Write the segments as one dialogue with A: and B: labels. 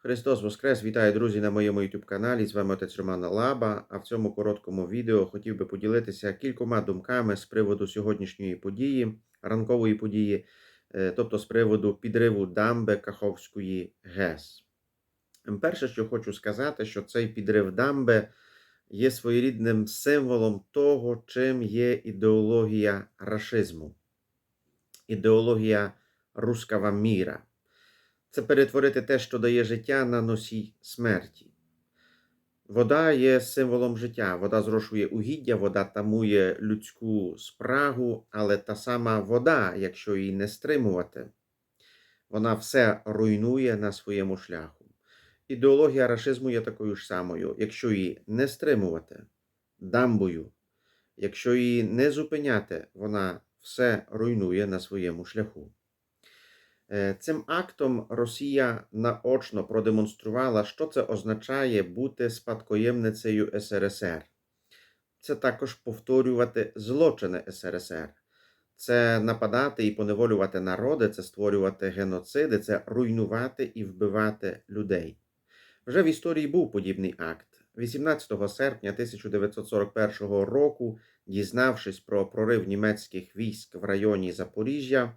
A: Христос Воскрес! Вітаю, друзі, на моєму YouTube каналі. З вами отець Роман Лаба. А в цьому короткому відео хотів би поділитися кількома думками з приводу сьогоднішньої події, ранкової події, е, тобто з приводу підриву дамби Каховської ГЕС. Перше, що хочу сказати, що цей підрив дамби є своєрідним символом того, чим є ідеологія рашизму, ідеологія рускава міра. Це перетворити те, що дає життя на носій смерті. Вода є символом життя. Вода зрошує угіддя, вода тамує людську спрагу, але та сама вода, якщо її не стримувати, вона все руйнує на своєму шляху. Ідеологія рашизму є такою ж самою, якщо її не стримувати дамбою, якщо її не зупиняти, вона все руйнує на своєму шляху. Е, Цим актом Росія наочно продемонструвала, що це означає бути спадкоємницею СРСР. Це також повторювати злочини СРСР. Це нападати і поневолювати народи, це створювати геноциди, це руйнувати і вбивати людей. Вже в історії був подібний акт. 18 серпня 1941 року, дізнавшись про прорив німецьких військ в районі Запоріжжя,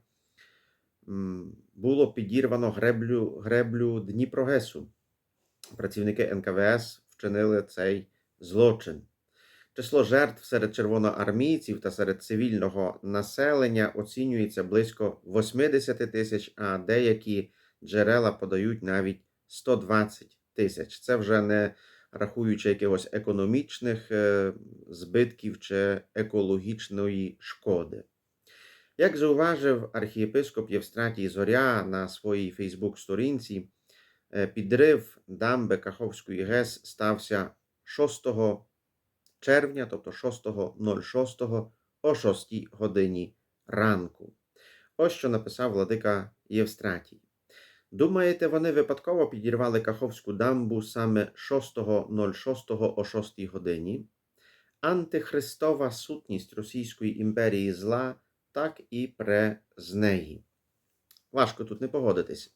A: було підірвано греблю, греблю Дніпрогесу. Працівники НКВС вчинили цей злочин. Число жертв серед червоноармійців та серед цивільного населення оцінюється близько 80 тисяч, а деякі джерела подають навіть 120 тисяч. Це вже не рахуючи якихось економічних е, збитків чи екологічної шкоди. Як зауважив архієпископ Євстратій Зоря на своїй Фейсбук-сторінці, е, підрив дамби Каховської ГЕС стався 6 червня, тобто 6.06 о 6 годині ранку. Ось що написав владика Євстратій. Думаєте, вони випадково підірвали Каховську дамбу саме 6.06 о 6 годині? Антихристова сутність Російської імперії зла так і пре з неї. Важко тут не погодитися.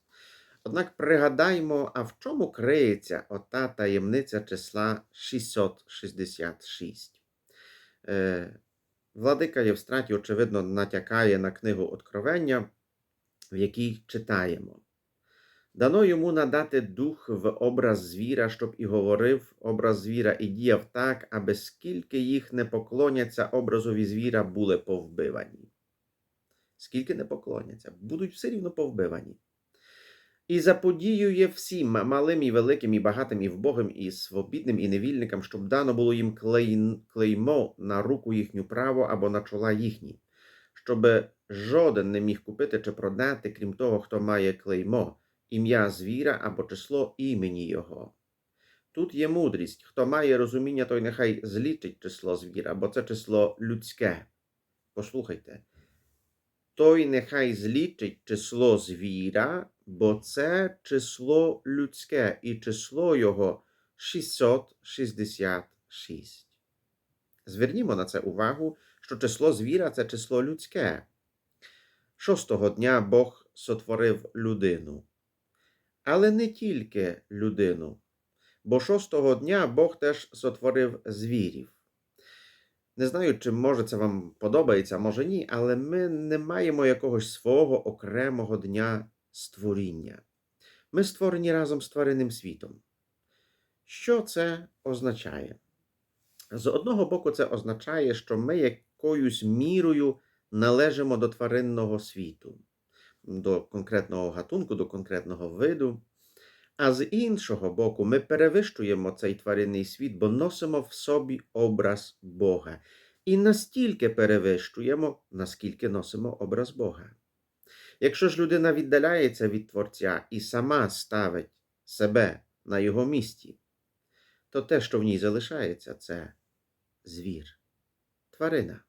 A: Однак пригадаймо, а в чому криється ота таємниця числа 666. Е, Владика Євстратій, очевидно, натякає на книгу Откровення, в якій читаємо. Дано йому надати дух в образ звіра, щоб і говорив образ звіра, і діяв так, аби скільки їх не поклоняться образові звіра, були повбивані. Скільки не поклоняться, будуть все рівно повбивані. І заподіює всім малим і великим, і багатим, і вбогим, і свобідним, і невільникам, щоб дано було їм клеймо на руку їхню право або на чола їхні, щоб жоден не міг купити чи продати, крім того, хто має клеймо, ім'я звіра або число імені його. Тут є мудрість. Хто має розуміння, той нехай злічить число звіра, бо це число людське. Послухайте. Той нехай злічить число звіра, бо це число людське, і число його 666. Звернімо на це увагу, що число звіра це число людське. Шостого дня Бог сотворив людину. Але не тільки людину, бо шостого дня Бог теж сотворив звірів. Не знаю, чи може це вам подобається, може ні, але ми не маємо якогось свого окремого дня створіння. Ми створені разом з тваринним світом. Що це означає? З одного боку, це означає, що ми якоюсь мірою належимо до тваринного світу, до конкретного гатунку, до конкретного виду. А з іншого боку, ми перевищуємо цей тваринний світ, бо носимо в собі образ Бога. І настільки перевищуємо, наскільки носимо образ Бога. Якщо ж людина віддаляється від Творця і сама ставить себе на його місці, то те, що в ній залишається, це звір, тварина.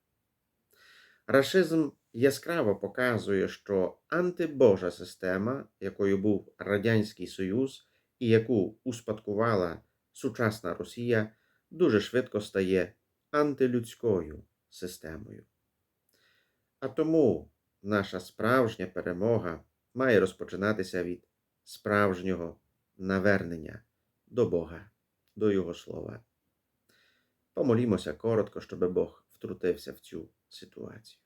A: Рашизм яскраво показує, що антибожа система, якою був Радянський Союз і яку успадкувала сучасна Росія, дуже швидко стає антилюдською системою. А тому наша справжня перемога має розпочинатися від справжнього навернення до Бога, до Його Слова. Помолімося коротко, щоб Бог втрутився в цю ситуацію.